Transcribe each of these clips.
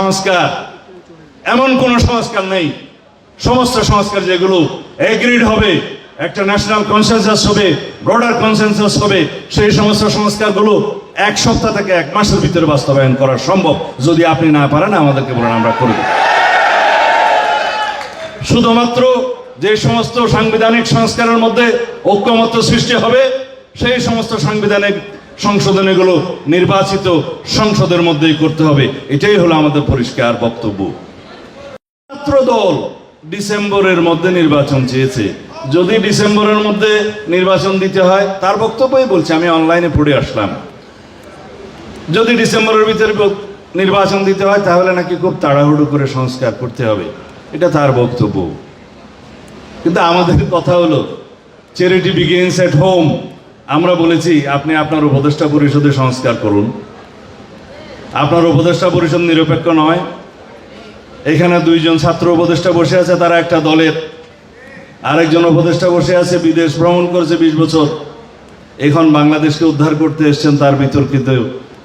সংস্কার। এমন কোন সংস্কার নেই। সমস্ত সংস্কার যেগুলো এগ্রিড হবে, একটা ন্যাশনাল কনসেনসাস হবে ব্রডার কনসেনসাস হবে, সেই সমস্ত সংস্কারগুলো এক সপ্তাহ থেকে এক মাসের ভিতরে বাস্তবায়ন করা সম্ভব। যদি আপনি না পারেন, আমাদেরকে বলেন, আমরা করব। শুধুমাত্র যে সমস্ত সাংবিধানিক সংস্কারের মধ্যে ঐক্যমত্য সৃষ্টি হবে, সেই সমস্ত সাংবিধানিক সংশোধনীগুলো নির্বাচিত সংসদের মধ্যেই করতে হবে। এটাই হলো আমাদের পরিষ্কার বক্তব্য। ছাত্র দল ডিসেম্বরের মধ্যে নির্বাচন চেয়েছে। যদি ডিসেম্বরের মধ্যে নির্বাচন দিতে হয়, তার বক্তব্যই বলছে, আমি অনলাইনে পড়ে আসলাম। যদি ডিসেম্বরের ভিতরে নির্বাচন দিতে হয়, তাহলে নাকি খুব তাড়াহুড়ো করে সংস্কার করতে হবে। এটা তার বক্তব্য। কিন্তু আমাদের কথা হলো চ্যারিটি বিগিনস এট হোম আমরা বলেছি, আপনি আপনার উপদেষ্টা পরিষদে সংস্কার করুন। আপনার উপদেষ্টা পরিষদ নিরপেক্ষ নয়। এখানে দুইজন ছাত্র উপদেষ্টা বসে আছে, তারা একটা দলের। আরেকজন উপদেষ্টা বসে আছে, বিদেশ ভ্রমণ করেছে বিশ বছর। এখন বাংলাদেশকে উদ্ধার করতে এসছেন তার বিতর্কিত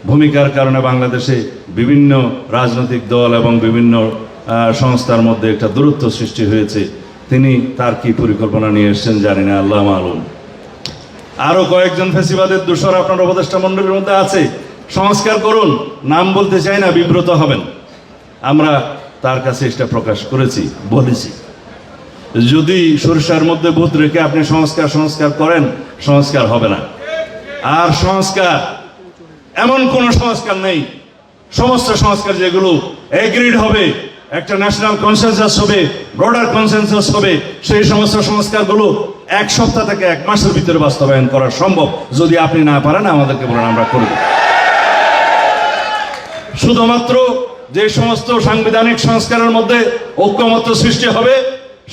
ভূমিকার কারণে বাংলাদেশে বিভিন্ন রাজনৈতিক দল এবং বিভিন্ন সংস্থার মধ্যে একটা দূরত্ব সৃষ্টি হয়েছে। তিনি তার কি পরিকল্পনা নিয়ে এসছেন জানি না, আল্লাহ মালুম। আরও কয়েকজন ফেসিবাদের দূষর আপনার উপদেষ্টা মণ্ডলীর মধ্যে আছে। সংস্কার করুন, নাম বলতে চাই না, বিব্রত হবেন। আমরা তার কাছে এটা প্রকাশ করেছি, বলেছি। যদি সরিষার মধ্যে ভূত রেখে আপনি সংস্কার সংস্কার করেন, সংস্কার হবে না। আর সংস্কার, এমন কোন সংস্কার নেই। সমস্ত সংস্কার যেগুলো এগ্রিড হবে একটা ন্যাশনাল কনসেনসাস হবে ব্রডার কনসেনসাস হবে, সেই সমস্ত সংস্কারগুলো এক সপ্তাহ থেকে এক মাসের ভিতরে বাস্তবায়ন করা সম্ভব। যদি আপনি না পারেন, আমাদেরকে বলেন, আমরা করব। শুধুমাত্র যে সমস্ত সাংবিধানিক সংস্কারের মধ্যে ঐক্যমত্য সৃষ্টি হবে,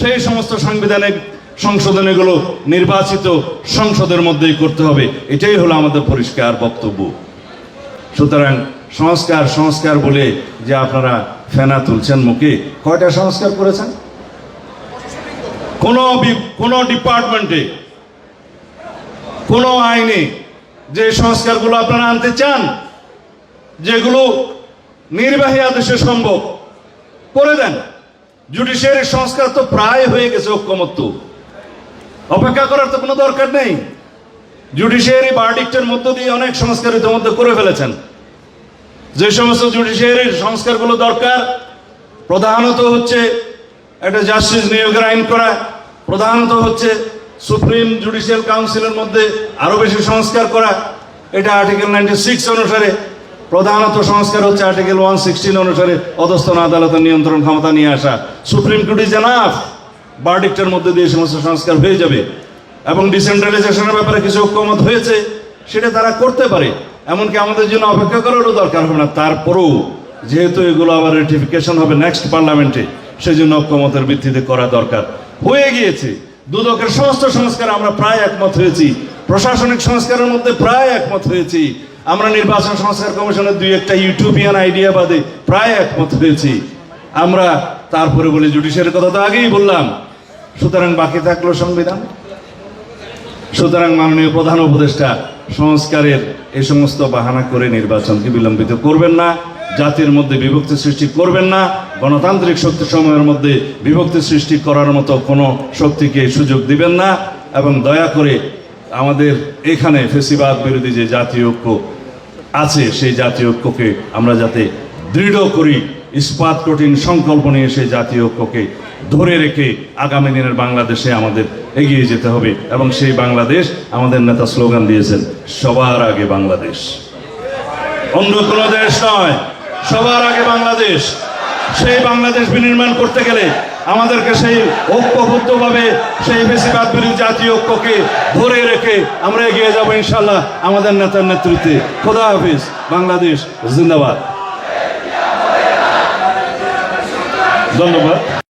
সেই সমস্ত সাংবিধানিক সংশোধনীগুলো নির্বাচিত সংসদের মধ্যেই করতে হবে। এটাই হলো আমাদের পরিষ্কার বক্তব্য। সুতরাং সংস্কার সংস্কার বলে যে আপনারা ফেনা তুলছেন মুখে। কয়টা সংস্কার করেছেন? কোন কোন ডিপার্টমেন্টে, কোন আইনে যে সংস্কারগুলো আপনারা আনতে চান, যেগুলো নির্বাহী আদেশে সম্ভব, করে দেন। জুডিশিয়ারি সংস্কার তো প্রায় হয়ে গেছে ঐক্যমত্য। অপেক্ষা করার তো কোনো দরকার নেই। জুডিশিয়ারি ভার্ডিক্টের মধ্য দিয়ে অনেক সংস্কার ইতিমধ্যে করে ফেলেছেন। যে সমস্ত জুডিশিয়ারির সংস্কারগুলো দরকার, প্রধানত হচ্ছে একটা জাস্টিস নিয়োগের আইন করা, প্রধানত হচ্ছে সুপ্রিম জুডিশিয়াল কাউন্সিলের মধ্যে আরও বেশি সংস্কার করা, এটা আর্টিকেল নাইনটি সিক্স অনুসারে, প্রধানত সংস্কার হচ্ছে আর্টিকেল ওয়ান সিক্সটিন অনুসারে অধস্থন আদালতের নিয়ন্ত্রণ ক্ষমতা নিয়ে আসা। সুপ্রিম কোর্ট ইজ এনাফ বার্ডিক্টের মধ্যে দিয়ে সমস্ত সংস্কার হয়ে যাবে। এবং ডিসেন্ট্রালাইজেশনের ব্যাপারে কিছু ঐক্যমত হয়েছে, সেটা তারা করতে পারে। এমনকি আমাদের জন্য অপেক্ষা করারও দরকার হবে না। তারপরেও যেহেতু এগুলো আবার রেটিফিকেশন হবে নেক্সট পার্লামেন্টে সেজন্য ঐক্যমতের ভিত্তিতে করা দরকার। হয়ে গিয়েছে। দুদকের সমস্ত সংস্কার আমরা প্রায় একমত হয়েছি। প্রশাসনিক সংস্কারের মধ্যে প্রায় একমত হয়েছি। আমরা নির্বাচন সংস্কার কমিশনের দুই একটা ইউটিউবিয়ান আইডিয়া বাদে প্রায় একমত হয়েছি। আমরা তারপরে বলি জুডিশিয়ারের কথা তো আগেই বললাম। সুতরাং বাকি থাকল সংবিধান। সুতরাং মাননীয় প্রধান উপদেষ্টা সংস্কারের এই সমস্ত বাহানা করে নির্বাচনকে বিলম্বিত করবেন না, জাতির মধ্যে বিভক্তি সৃষ্টি করবেন না, গণতান্ত্রিক শক্তি সময়ের মধ্যে বিভক্তি সৃষ্টি করার মতো কোনো শক্তিকে সুযোগ দিবেন না এবং দয়া করে আমাদের এখানে ফেসিবাদ বিরোধী যে জাতীয় ঐক্য আছে, সেই জাতীয় ঐক্যকে আমরা যাতে দৃঢ় করি, ইস্পাত কঠিন সংকল্প নিয়ে সেই জাতীয় ঐক্যকে ধরে রেখে আগামী দিনের বাংলাদেশে আমাদের এগিয়ে যেতে হবে এবং সেই বাংলাদেশ আমাদের নেতা স্লোগান দিয়েছেন, সবার আগে বাংলাদেশ। অন্য কোনো দেশ নয়, সবার আগে বাংলাদেশ। সেই বাংলাদেশ বিনির্মাণ করতে গেলে আমাদেরকে সেই ঐক্যবদ্ধভাবে সেই বেশিরভাগ বিরোধী জাতীয় ঐক্যকে ধরে রেখে আমরা এগিয়ে যাব ইনশাল্লাহ আমাদের নেতার নেতৃত্বে। খোদা হাফিজ, বাংলাদেশ জিন্দাবাদ। ধন্যবাদ।